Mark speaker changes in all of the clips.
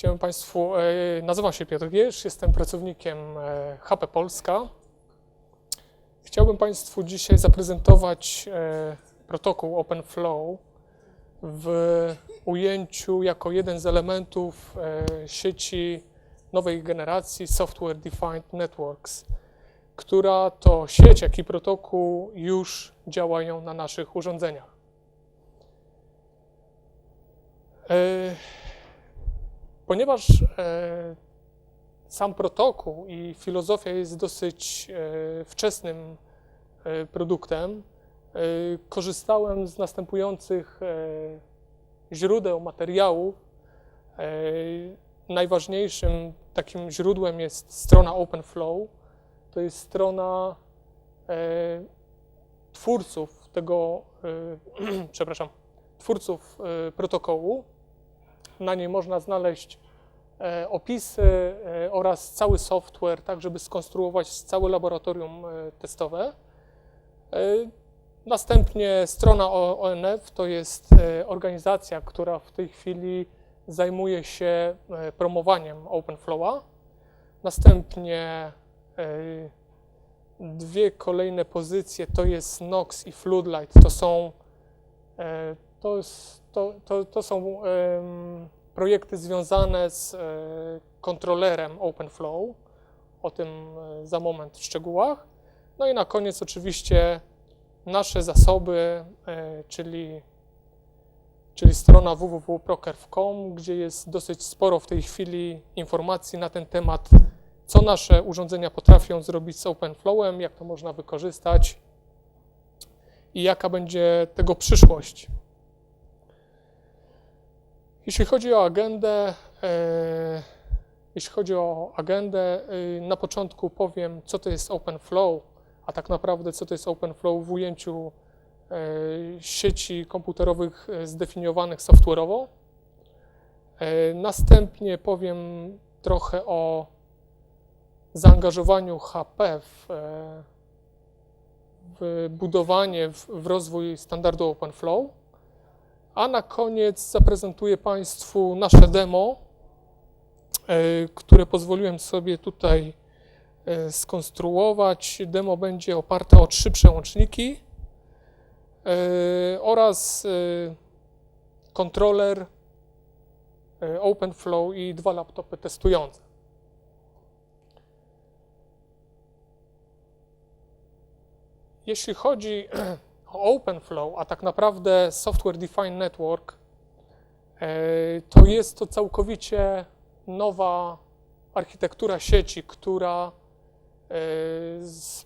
Speaker 1: Chciałem Państwu, e, nazywam się Piotr Gierz, jestem pracownikiem e, HP Polska. Chciałbym Państwu dzisiaj zaprezentować e, protokół OpenFlow w ujęciu jako jeden z elementów sieci nowej generacji Software Defined Networks, która to sieć, jak i protokół już działają na naszych urządzeniach. Ponieważ e, sam protokół i filozofia jest dosyć e, wczesnym e, produktem, korzystałem z następujących źródeł, materiałów. E, najważniejszym takim źródłem jest strona OpenFlow. To jest strona twórców tego, przepraszam, twórców protokołu. Na niej można znaleźć e, opisy e, oraz cały software, tak żeby skonstruować całe laboratorium e, testowe. Następnie strona ONF to jest organizacja, która w tej chwili zajmuje się promowaniem OpenFlowa. Następnie dwie kolejne pozycje to jest Nox i Floodlight. To są, to to, to, są projekty związane z e, kontrolerem OpenFlow. O tym e, za moment w szczegółach. No i na koniec oczywiście nasze zasoby, e, czyli, czyli strona www.prokerw.com, gdzie jest dosyć sporo w tej chwili informacji na ten temat, co nasze urządzenia potrafią zrobić z OpenFlowem, jak to można wykorzystać i jaka będzie tego przyszłość. Jeśli chodzi o agendę, e, jeśli chodzi o agendę, e, na początku powiem, co to jest OpenFlow, a tak naprawdę co to jest OpenFlow w ujęciu e, sieci komputerowych e, zdefiniowanych software'owo. E, Następnie powiem trochę o zaangażowaniu HP w, e, w budowanie, w, w rozwój standardu OpenFlow. A na koniec zaprezentuję Państwu nasze demo, e, które pozwoliłem sobie tutaj e, skonstruować. Demo będzie oparte o trzy przełączniki e, oraz kontroler OpenFlow i dwa laptopy testujące. Jeśli chodzi OpenFlow, a tak naprawdę Software Defined Network, e, to jest to całkowicie nowa architektura sieci, która e,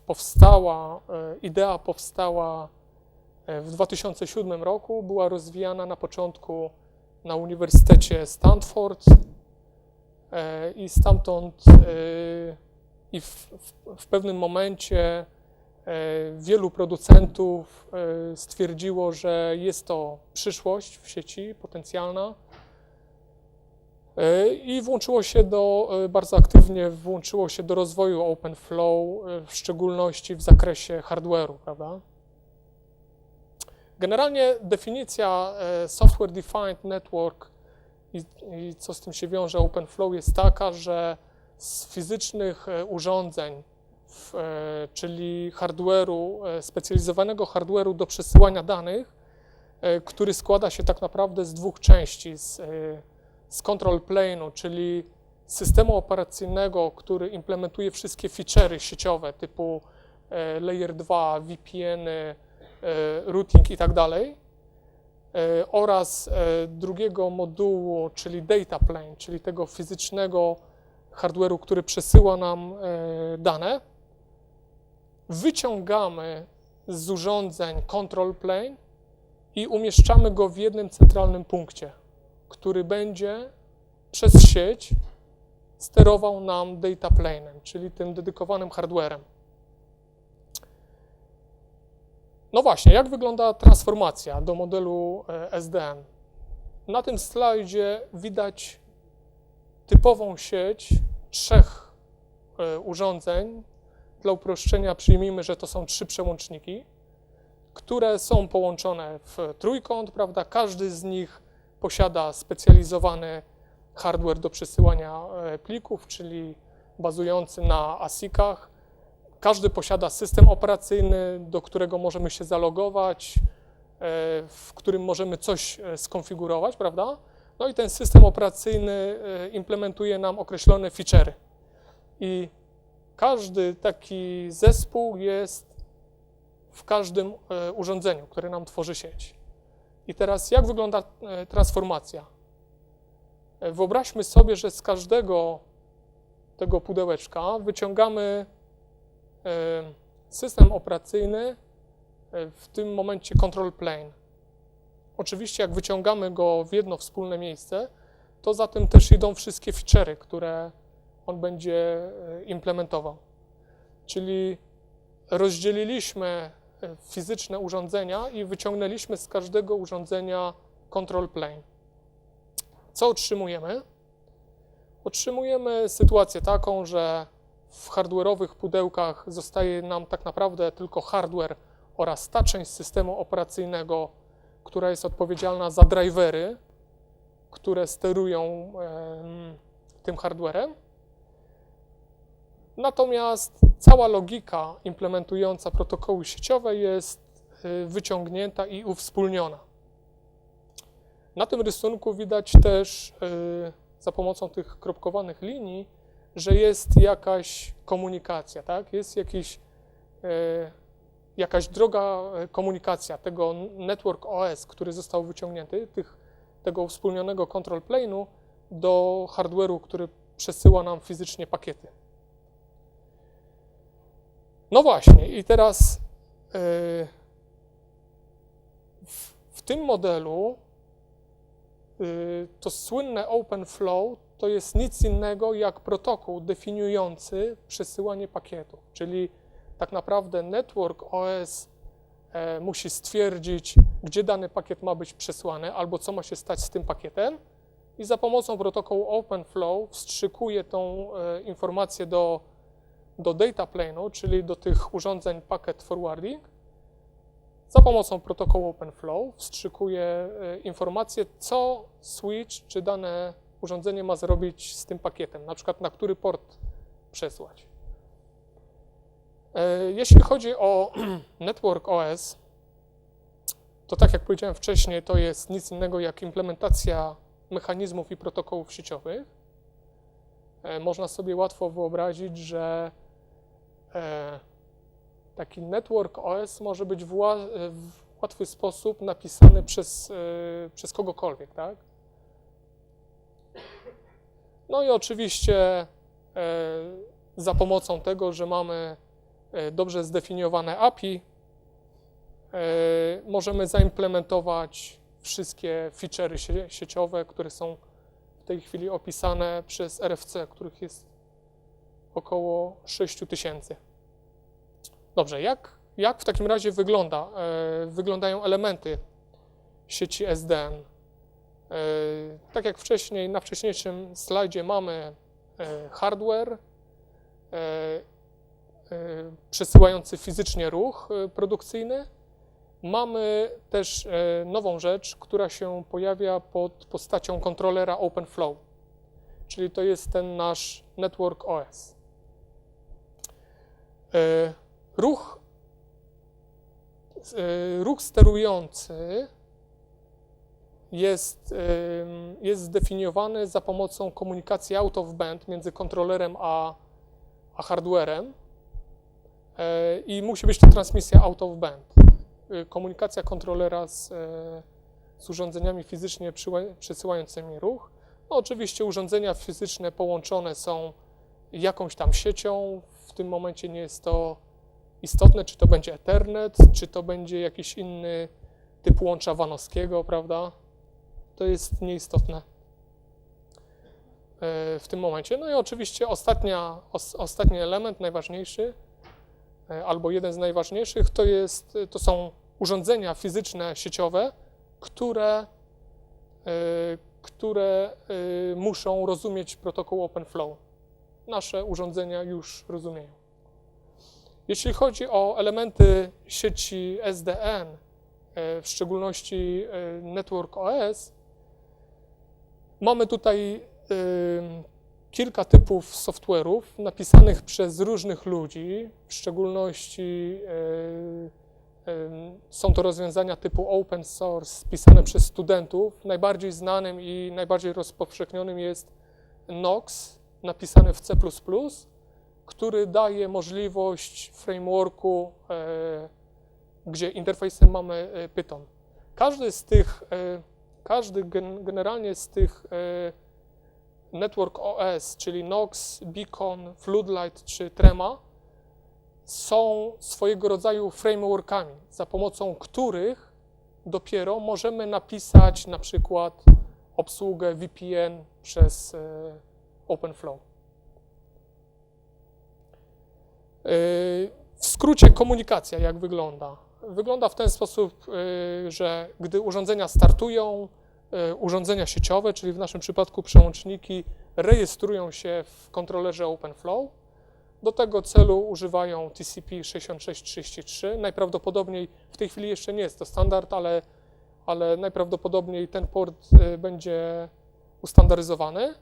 Speaker 1: powstała, e, idea powstała w 2007 roku, była rozwijana na początku na Uniwersytecie Stanford i stamtąd i w, w, w pewnym momencie wielu producentów e, stwierdziło, że jest to przyszłość w sieci potencjalna e, i włączyło się do, e, bardzo aktywnie włączyło się do rozwoju OpenFlow, e, w szczególności w zakresie hardware'u, prawda? Generalnie definicja e, Software Defined Network i, i co z tym się wiąże OpenFlow jest taka, że z fizycznych e, urządzeń, e, czyli hardware'u, e, specjalizowanego hardware'u do przesyłania danych, e, który składa się tak naprawdę z dwóch części, z, e, z control plane'u, czyli systemu operacyjnego, który implementuje wszystkie feature'y sieciowe typu e, Layer 2, VPN-y, e, routing i tak dalej, e, oraz e, drugiego modułu, czyli data plane, czyli tego fizycznego hardware'u, który przesyła nam e, dane. Wyciągamy z urządzeń control plane i umieszczamy go w jednym centralnym punkcie, który będzie przez sieć sterował nam data plane'em, czyli tym dedykowanym hardwarem. No właśnie, jak wygląda transformacja do modelu e, SDN? Na tym slajdzie widać typową sieć trzech e, urządzeń. Dla uproszczenia przyjmijmy, że to są trzy przełączniki, które są połączone w trójkąt, prawda? Każdy z nich posiada specjalizowany hardware do przesyłania e, plików, czyli bazujący na ASIC-ach. Każdy posiada system operacyjny, do którego możemy się zalogować, e, w którym możemy coś e, skonfigurować, prawda? No i ten system operacyjny implementuje nam określone feature'y. I każdy taki zespół jest w każdym e, urządzeniu, które nam tworzy sieć. I teraz jak wygląda e, transformacja? E, Wyobraźmy sobie, że z każdego tego pudełeczka wyciągamy system operacyjny, w tym momencie control plane. Oczywiście jak wyciągamy go w jedno wspólne miejsce, to za tym też idą wszystkie feature'y, które on będzie e, implementował. Czyli rozdzieliliśmy e, fizyczne urządzenia i wyciągnęliśmy z każdego urządzenia control plane. Co otrzymujemy? Otrzymujemy sytuację taką, że w hardware'owych pudełkach zostaje nam tak naprawdę tylko hardware oraz ta część systemu operacyjnego, która jest odpowiedzialna za drivery, które sterują em, tym hardwarem. Natomiast cała logika implementująca protokoły sieciowe jest y, wyciągnięta i uwspólniona. Na tym rysunku widać też y, za pomocą tych kropkowanych linii, że jest jakaś komunikacja, tak? Jest jakiś, y, jakaś droga komunikacja tego Network OS, który został wyciągnięty, tych, tego wspólnionego control plane'u do hardware'u, który przesyła nam fizycznie pakiety. No właśnie, i teraz yy, w, tym modelu yy, to słynne OpenFlow to jest nic innego jak protokół definiujący przesyłanie pakietów, czyli tak naprawdę Network OS e, musi stwierdzić, gdzie dany pakiet ma być przesłany albo co ma się stać z tym pakietem i za pomocą protokołu OpenFlow wstrzykuje tą e, informację do do data plane'u, czyli do tych urządzeń packet forwarding, za pomocą protokołu OpenFlow wstrzykuje informację, co switch czy dane urządzenie ma zrobić z tym pakietem, na przykład na który port przesłać. E, Jeśli chodzi o Network OS, to tak jak powiedziałem wcześniej, to jest nic innego jak implementacja mechanizmów i protokołów sieciowych. E, Można sobie łatwo wyobrazić, że taki network OS może być w, ła- w łatwy sposób napisany przez, e, przez kogokolwiek, tak? No i oczywiście e, za pomocą tego, że mamy e, dobrze zdefiniowane API, e, możemy zaimplementować wszystkie feature'y sie- sieciowe, które są w tej chwili opisane przez RFC, których jest około 6000. tysięcy. Dobrze, jak, jak w takim razie wygląda, e, wyglądają elementy sieci SDN? E, tak jak wcześniej, na wcześniejszym slajdzie mamy e, hardware e, e, przesyłający fizycznie ruch e, produkcyjny. Mamy też nową rzecz, która się pojawia pod postacią kontrolera OpenFlow, czyli to jest ten nasz Network OS. E, Ruch, e, ruch sterujący jest, jest zdefiniowany za pomocą komunikacji out of band między kontrolerem a, a hardwarem e, i musi być to transmisja out of band. Komunikacja kontrolera z, z urządzeniami fizycznie przesyłającymi ruch. No, oczywiście urządzenia fizyczne połączone są jakąś tam siecią. W tym momencie nie jest to istotne, czy to będzie Ethernet, czy to będzie jakiś inny typ łącza wanowskiego, prawda? To jest nieistotne e, w tym momencie. No i oczywiście ostatnia, os, ostatni element, najważniejszy, e, albo jeden z najważniejszych, to, jest, to są urządzenia fizyczne sieciowe, które, e, które muszą rozumieć protokół OpenFlow. Nasze urządzenia już rozumieją. Jeśli chodzi o elementy sieci SDN, e, w szczególności e, Network OS, mamy tutaj ym, kilka typów software'ów napisanych przez różnych ludzi, w szczególności są to rozwiązania typu open source pisane przez studentów. Najbardziej znanym i najbardziej rozpowszechnionym jest Nox, napisany w C++, który daje możliwość frameworku, e, gdzie interfejsem mamy e, Python. Każdy z tych, e, każdy gen, generalnie z tych Network OS, czyli Nox, Beacon, Floodlight czy Trema, są swojego rodzaju frameworkami, za pomocą których dopiero możemy napisać na przykład obsługę VPN przez OpenFlow. E, W skrócie komunikacja jak wygląda? Wygląda w ten sposób, e, że gdy urządzenia startują, e, urządzenia sieciowe, czyli w naszym przypadku przełączniki, rejestrują się w kontrolerze OpenFlow. Do tego celu używają TCP 6633. Najprawdopodobniej w tej chwili jeszcze nie jest to standard, ale, ale najprawdopodobniej ten port będzie ustandaryzowany.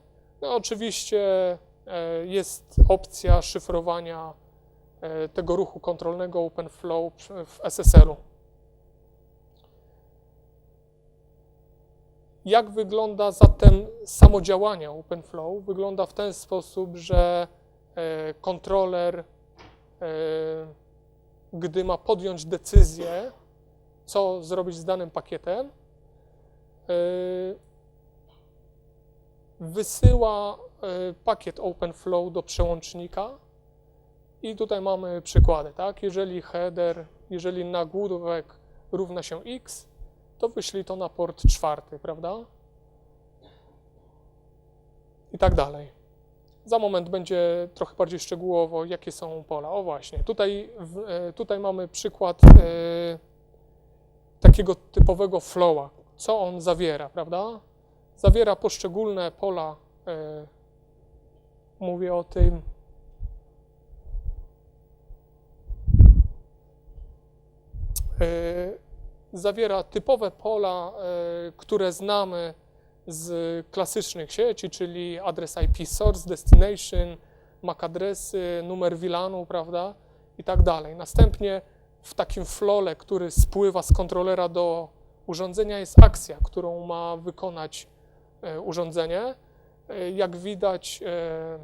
Speaker 1: No, oczywiście e, jest opcja szyfrowania e, tego ruchu kontrolnego OpenFlow w SSL-u. Jak wygląda zatem samo działanie OpenFlow? Wygląda w ten sposób, że e, kontroler, gdy ma podjąć decyzję, co zrobić z danym pakietem, wysyła e, pakiet OpenFlow do przełącznika i tutaj mamy przykłady, tak? Jeżeli header, jeżeli nagłówek równa się x, to wyślij to na port czwarty, prawda? I tak dalej. Za moment będzie trochę bardziej szczegółowo, jakie są pola. O właśnie, tutaj, e, tutaj mamy przykład e, takiego typowego flowa. Co on zawiera, prawda? Zawiera poszczególne pola. E, mówię o tym. E, zawiera typowe pola, e, które znamy z klasycznych sieci, czyli adres IP source, destination, MAC adresy, numer VLANu, prawda, i tak dalej. Następnie w takim flole, który spływa z kontrolera do urządzenia jest akcja, którą ma wykonać urządzenie. E, Jak widać, e,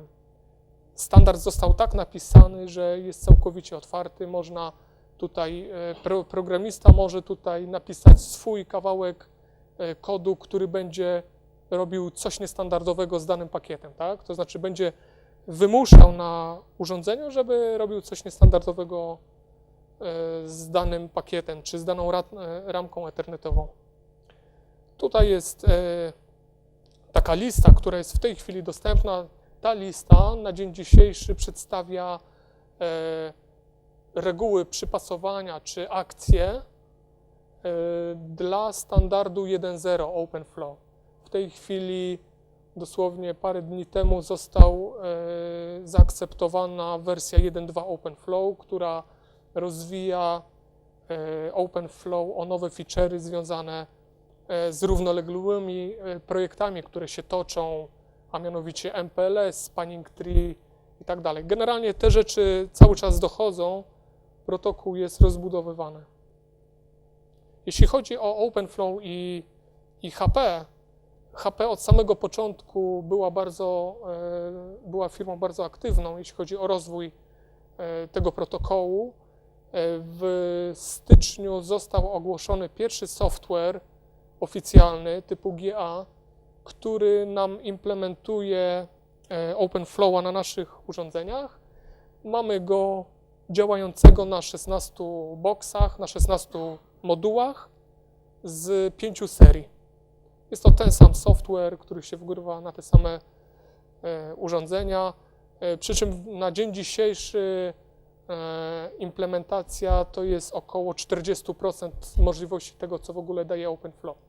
Speaker 1: standard został tak napisany, że jest całkowicie otwarty. Można tutaj, e, pro, programista może tutaj napisać swój kawałek e, kodu, który będzie robił coś niestandardowego z danym pakietem, tak? To znaczy będzie wymuszał na urządzeniu, żeby robił coś niestandardowego e, z danym pakietem, czy z daną ra- e, ramką ethernetową. Tutaj jest e, taka lista, która jest w tej chwili dostępna. Ta lista na dzień dzisiejszy przedstawia e, reguły przypasowania czy akcje e, dla standardu 1.0 OpenFlow. W tej chwili, dosłownie parę dni temu, został e, zaakceptowana wersja 1.2 OpenFlow, która rozwija e, OpenFlow o nowe feature'y związane e, z równoległymi e, projektami, które się toczą, a mianowicie MPLS, Spanning Tree i tak dalej. Generalnie te rzeczy cały czas dochodzą, protokół jest rozbudowywany. Jeśli chodzi o OpenFlow i, i HP, HP od samego początku była bardzo, e, była firmą bardzo aktywną, jeśli chodzi o rozwój e, tego protokołu. E, W styczniu został ogłoszony pierwszy software oficjalny typu GA, który nam implementuje e, OpenFlowa na naszych urządzeniach. Mamy go działającego na 16 boksach, na 16 modułach z pięciu serii. Jest to ten sam software, który się wgrywa na te same e, urządzenia, e, przy czym na dzień dzisiejszy implementacja to jest około 40% możliwości tego, co w ogóle daje OpenFlow.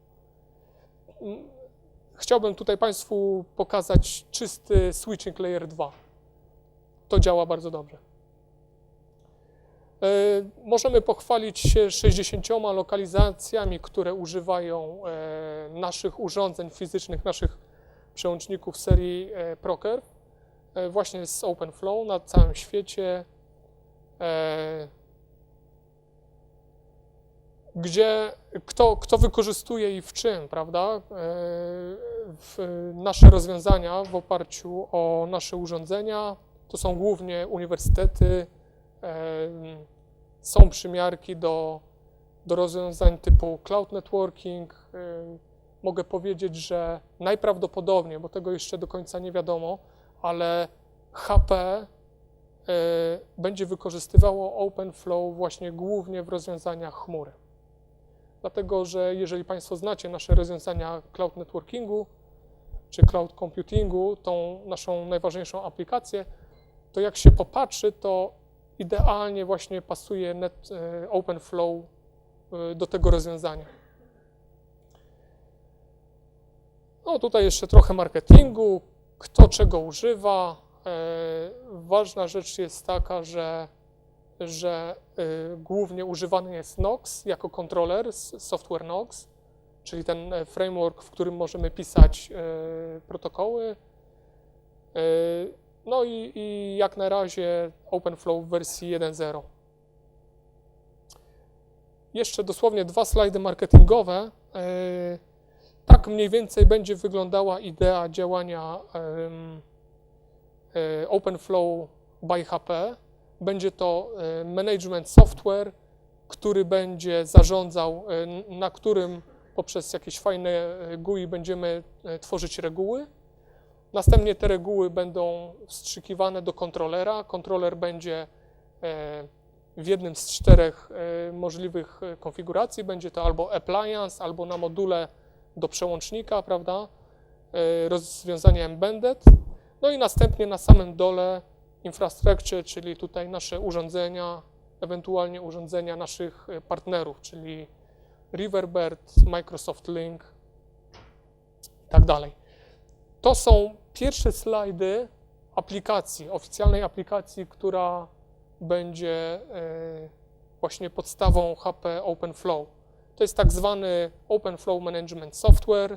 Speaker 1: Mm, Chciałbym tutaj Państwu pokazać czysty switching layer 2. To działa bardzo dobrze. E, Możemy pochwalić się 60 lokalizacjami, które używają e, naszych urządzeń fizycznych, naszych przełączników serii e, e, właśnie z OpenFlow na całym świecie, gdzie kto, kto wykorzystuje i w czym, prawda, e, w nasze rozwiązania w oparciu o nasze urządzenia. To są głównie uniwersytety, e, są przymiarki do, do rozwiązań typu cloud networking. E, Mogę powiedzieć, że najprawdopodobniej, bo tego jeszcze do końca nie wiadomo, ale HP będzie wykorzystywało OpenFlow właśnie głównie w rozwiązaniach chmury. Dlatego, że jeżeli Państwo znacie nasze rozwiązania cloud networkingu czy cloud computingu, tą naszą najważniejszą aplikację, to jak się popatrzy, to idealnie właśnie pasuje net, e, OpenFlow e, do tego rozwiązania. No tutaj jeszcze trochę marketingu, kto czego używa. E, Ważna rzecz jest taka, że, że e, głównie używany jest Nox jako kontroler, software Nox, czyli ten e, framework, w którym możemy pisać e, protokoły. E, No i, i jak na razie OpenFlow w wersji 1.0. Jeszcze dosłownie dwa slajdy marketingowe. E, Tak mniej więcej będzie wyglądała idea działania em, e, OpenFlow by HP. Będzie to e, management software, który będzie zarządzał, e, na którym poprzez jakieś fajne e, GUI będziemy tworzyć reguły. Następnie te reguły będą wstrzykiwane do kontrolera. Kontroler będzie w jednym z czterech możliwych konfiguracji. Będzie to albo appliance, albo na module do przełącznika, prawda? Rozwiązanie embedded. No i następnie na samym dole infrastructure, czyli tutaj nasze urządzenia, ewentualnie urządzenia naszych e, partnerów, czyli Riverbird, Microsoft Link i tak dalej. To są pierwsze slajdy aplikacji, oficjalnej aplikacji, która będzie e, właśnie podstawą HP OpenFlow. To jest tak zwany OpenFlow Management Software.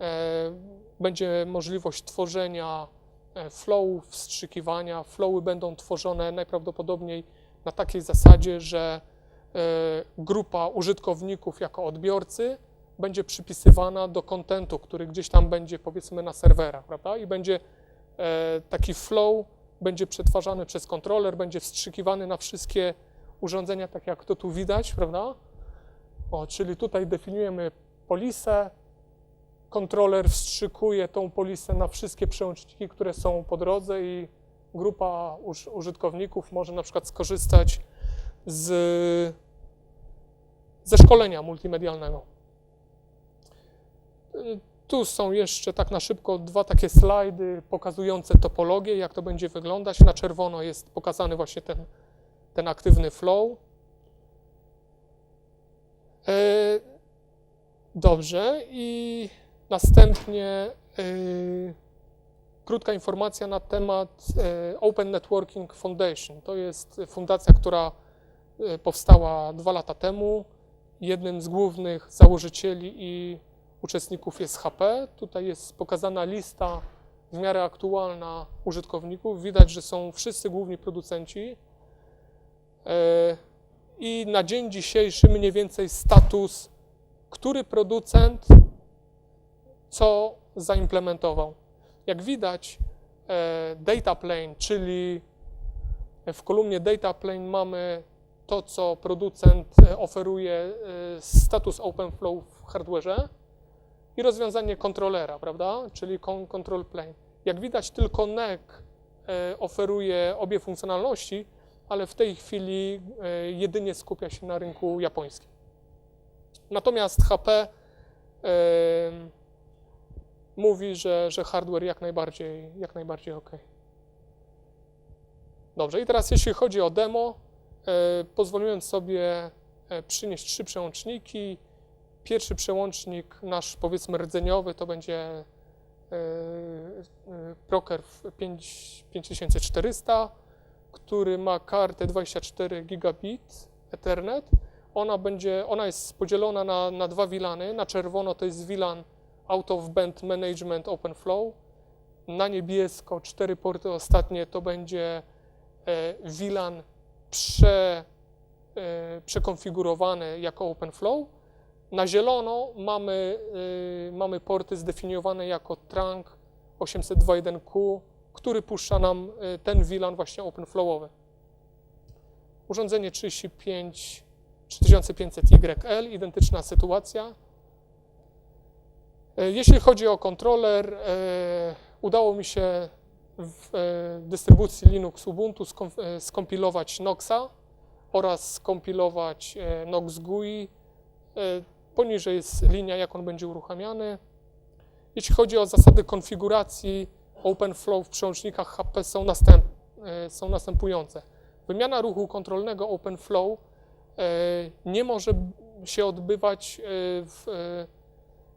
Speaker 1: E, Będzie możliwość tworzenia e, flowów, wstrzykiwania. Flowy będą tworzone najprawdopodobniej na takiej zasadzie, że e, grupa użytkowników jako odbiorcy będzie przypisywana do kontentu, który gdzieś tam będzie powiedzmy na serwerach, prawda? I będzie e, taki flow będzie przetwarzany przez kontroler, będzie wstrzykiwany na wszystkie urządzenia, tak jak to tu widać, prawda? O, czyli tutaj definiujemy polisę, kontroler wstrzykuje tą polisę na wszystkie przełączniki, które są po drodze i grupa uż, użytkowników może na przykład skorzystać z, ze szkolenia multimedialnego. Y, Tu są jeszcze tak na szybko dwa takie slajdy pokazujące topologię, jak to będzie wyglądać. Na czerwono jest pokazany właśnie ten, ten aktywny flow. E, Dobrze i następnie y, krótka informacja na temat e, Open Networking Foundation. To jest fundacja, która e, powstała dwa lata temu. Jednym z głównych założycieli i uczestników jest HP. Tutaj jest pokazana lista w miarę aktualna użytkowników. Widać, że są wszyscy główni producenci. I na dzień dzisiejszy mniej więcej status, który producent co zaimplementował. Jak widać, e, data plane, czyli w kolumnie data plane mamy to, co producent e, oferuje, e, status OpenFlow w hardware'ze i rozwiązanie kontrolera, prawda, czyli con- control plane. Jak widać, tylko NEC oferuje obie funkcjonalności, ale w tej chwili jedynie skupia się na rynku japońskim. Natomiast HP mówi, że, że hardware jak najbardziej, jak najbardziej ok. Dobrze, i teraz jeśli chodzi o demo, e, pozwoliłem sobie e, przynieść trzy przełączniki. Pierwszy przełącznik, nasz powiedzmy rdzeniowy, to będzie e, 5, 5400, który ma kartę 24 gigabit Ethernet. Ona, będzie, ona jest podzielona na, na dwa wilany. Na czerwono to jest wilan out of band management open flow. Na niebiesko cztery porty ostatnie to będzie e, VLAN prze, e, przekonfigurowany jako open flow. Na zielono mamy, y, mamy porty zdefiniowane jako trunk 802.1q, który puszcza nam y, ten VLAN właśnie openflowowy. Urządzenie 35 3500YL, identyczna sytuacja. Y, Jeśli chodzi o kontroler, y, udało mi się w y, dystrybucji Linux Ubuntu skom- skompilować Noxa oraz skompilować Nox GUI. Poniżej jest linia, jak on będzie uruchamiany. Jeśli chodzi o zasady konfiguracji OpenFlow w przełącznikach HP są, następ, e, są następujące. Wymiana ruchu kontrolnego OpenFlow e, nie może się odbywać e, w, e,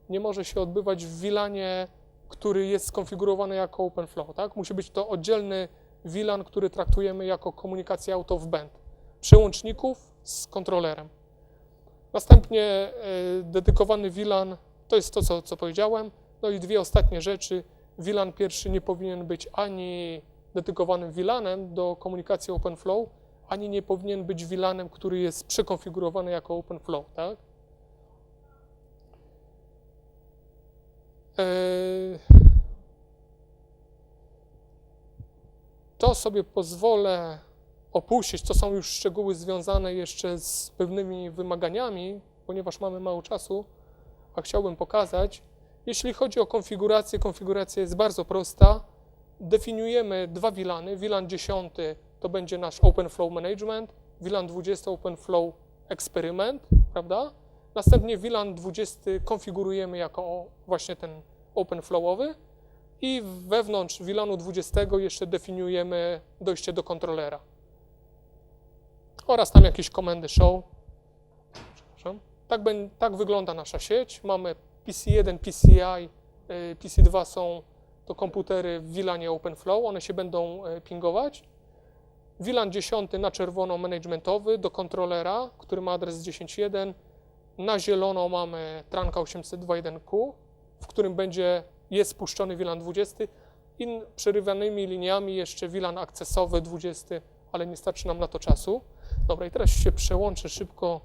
Speaker 1: nie może się odbywać w VLANie, który jest skonfigurowany jako OpenFlow. Tak? Musi być to oddzielny VLAN, który traktujemy jako komunikację out of band przełączników z kontrolerem. Następnie e, dedykowany VLAN, to jest to, co, co powiedziałem. No i dwie ostatnie rzeczy. VLAN pierwszy nie powinien być ani dedykowanym VLANem do komunikacji OpenFlow, ani nie powinien być VLANem, który jest przekonfigurowany jako OpenFlow, tak? To sobie pozwolę opuścić. To są już szczegóły związane jeszcze z pewnymi wymaganiami, ponieważ mamy mało czasu, a chciałbym pokazać. Jeśli chodzi o konfigurację, konfiguracja jest bardzo prosta. Definiujemy dwa VLANy. VLAN 10 to będzie nasz OpenFlow Management, VLAN 20 OpenFlow Experiment, prawda? Następnie VLAN 20 konfigurujemy jako właśnie ten OpenFlowowy i wewnątrz VLANu 20 jeszcze definiujemy dojście do kontrolera oraz tam jakieś komendy show. Tak, tak wygląda nasza sieć. Mamy PC1, PCI, y, PC2 są to komputery w VLANie OpenFlow, one się będą y, pingować. VLAN 10 na czerwono managementowy do kontrolera, który ma adres 10.1. Na zielono mamy Tranka 802.1q, w którym będzie jest spuszczony VLAN 20 i przerywanymi liniami jeszcze VLAN akcesowy 20, ale nie starczy nam na to czasu. Dobra, i teraz się przełączę szybko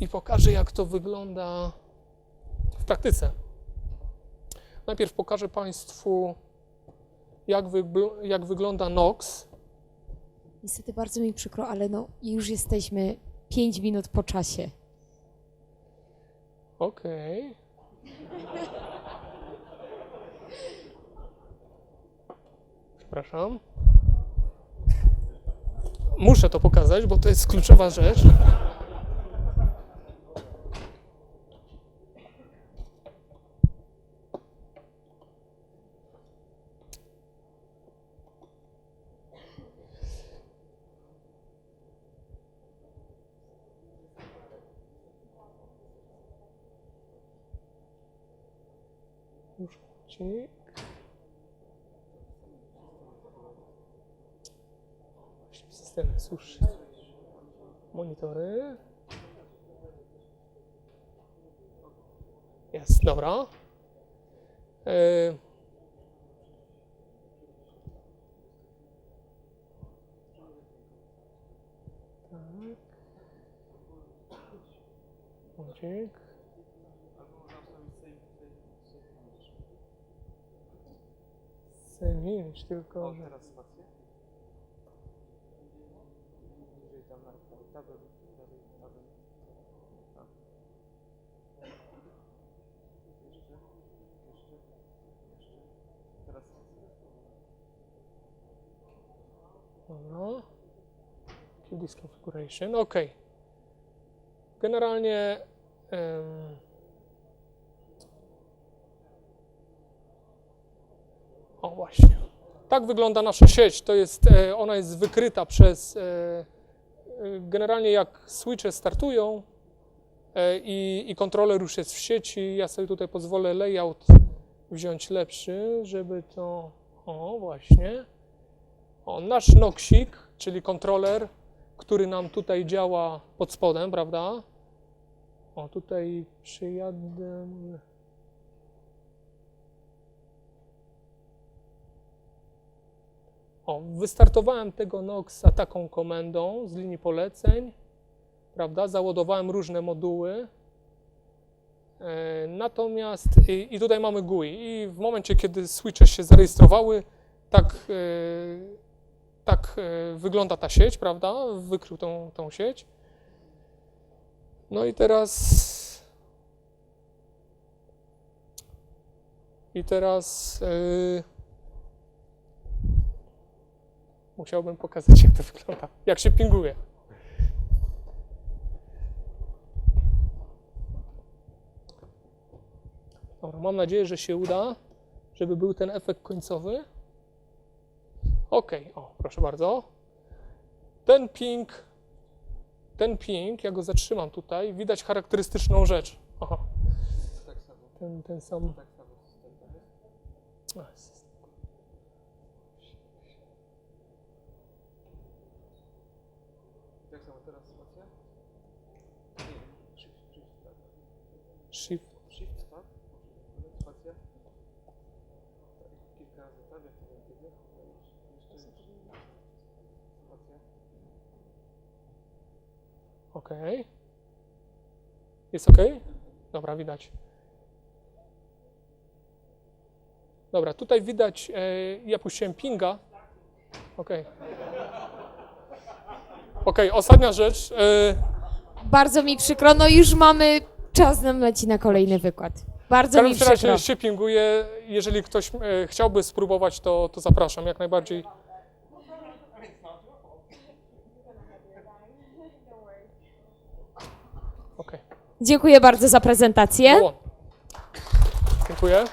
Speaker 1: i pokażę, jak to wygląda w praktyce. Najpierw pokażę Państwu, jak, wygl- jak wygląda Nox.
Speaker 2: Niestety bardzo mi przykro, ale no już jesteśmy 5 minut po czasie.
Speaker 1: Okej. Przepraszam. Muszę to pokazać, bo to jest kluczowa rzecz. Dobra. E, Tak. Semić, tylko
Speaker 3: O, teraz spację. Niżej tam na tabel. Tam. Jeszcze, jeszcze, jeszcze. Teraz spację.
Speaker 1: Dobra. Keep this configuration. OK. Generalnie em, o właśnie. Tak wygląda nasza sieć. To jest, e, ona jest wykryta przez e, e, generalnie jak switche startują i, i kontroler już jest w sieci. Ja sobie tutaj pozwolę layout wziąć lepszy, żeby to o właśnie. O, nasz Noxik, czyli kontroler, który nam tutaj działa pod spodem, prawda? O, tutaj przyjadę. O, wystartowałem tego Noxa taką komendą z linii poleceń, prawda? Załadowałem różne moduły. E, Natomiast i, i tutaj mamy GUI i w momencie, kiedy switche się zarejestrowały, tak, e, tak e, wygląda ta sieć, prawda? Wykrył tą, tą sieć. No i teraz. I teraz. Yy, musiałbym pokazać, jak to wygląda. Jak się pinguje. Dobra, mam nadzieję, że się uda, żeby był ten efekt końcowy. OK, o, proszę bardzo. Ten ping ten ping, ja go zatrzymam tutaj, widać charakterystyczną rzecz. Aha,
Speaker 3: Tak
Speaker 1: ten, ten sam.
Speaker 3: tak samo system, tak?
Speaker 1: a, s-
Speaker 3: I tak samo teraz spacja? Nie, shift, shift, tak.
Speaker 1: Shift.
Speaker 3: Shift, tak? Może spacja? Tak, kilka razy tak, jak to będzie. Jeszcze spacja.
Speaker 1: OK. Jest OK? Dobra, widać. Dobra, tutaj widać, e, ja puściłem pinga. OK. OK, ostatnia rzecz. E,
Speaker 2: Bardzo mi przykro, no już mamy, czas nam leci na kolejny wykład.
Speaker 1: w
Speaker 2: Bardzo mi
Speaker 1: każdym
Speaker 2: przykro.
Speaker 1: razie się pinguje. Jeżeli ktoś e, chciałby spróbować, to, to zapraszam jak najbardziej.
Speaker 2: Dziękuję bardzo za prezentację.
Speaker 1: Dziękuję.